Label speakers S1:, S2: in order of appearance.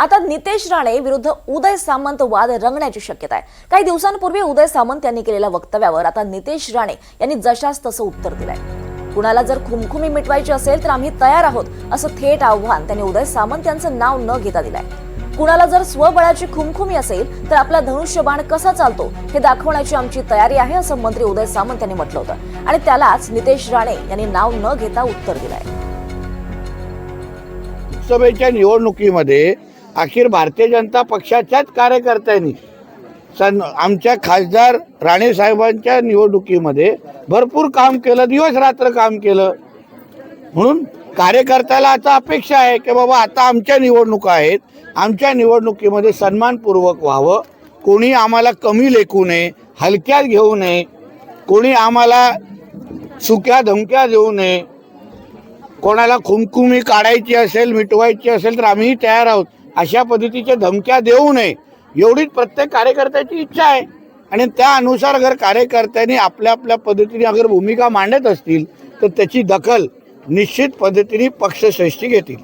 S1: आता नितेश राणे विरुद्ध उदय सामंत वाद रंगण्याची शक्यता आहे. काही दिवसांपूर्वी उदय सामंत यांनी केलेल्या वक्तव्यावर आता नितेश राणे यांनी जशास तसं उत्तर दिलंय. कुणाला जर खुमखुमी मिटवायची असेल तर आम्ही तयार आहोत असं थेट आव्हान त्यांनी उदय सामंत यांचं नाव न घेता दिलंय. कुणाला जर स्वबळाची खुमखुमी असेल तर आपला धनुष्यबाण कसा चालतो हे दाखवण्याची आमची तयारी आहे असं मंत्री उदय सामंत यांनी म्हटलं होतं. आणि त्यालाच नितेश राणे यांनी नाव न घेता उत्तर दिलंय.
S2: लोकसभेच्या निवडणुकीमध्ये अखेर भारतीय जनता पक्षाच्याच कार्यकर्त्यांनी सन आमच्या खासदार राणे साहेबांच्या निवडणुकीमध्ये भरपूर काम केलं दिवस रात्र काम केलं. म्हणून कार्यकर्त्याला आता अपेक्षा आहे की बाबा आता आमच्या निवडणुका आहेत आमच्या निवडणुकीमध्ये सन्मानपूर्वक व्हावं. कोणी आम्हाला कमी लेखू नये हलक्यात घेऊ नये. कोणी आम्हाला सुक्या धमक्या देऊ नये. कोणाला खुमखुमी काढायची असेल मिटवायची असेल तर आम्ही तयार आहोत. अशा पद्धतीच्या धमक्या देऊ नये. एवढीच प्रत्येक कार्यकर्त्याची इच्छा आहे. आणि त्या अनुसार अगर कार्यकर्त्यांनी आपल्या आपल्या पद्धतीने अगर भूमिका मांडत असतील तर त्याची दखल निश्चित पद्धतीने पक्षश्रेष्ठी घेतील.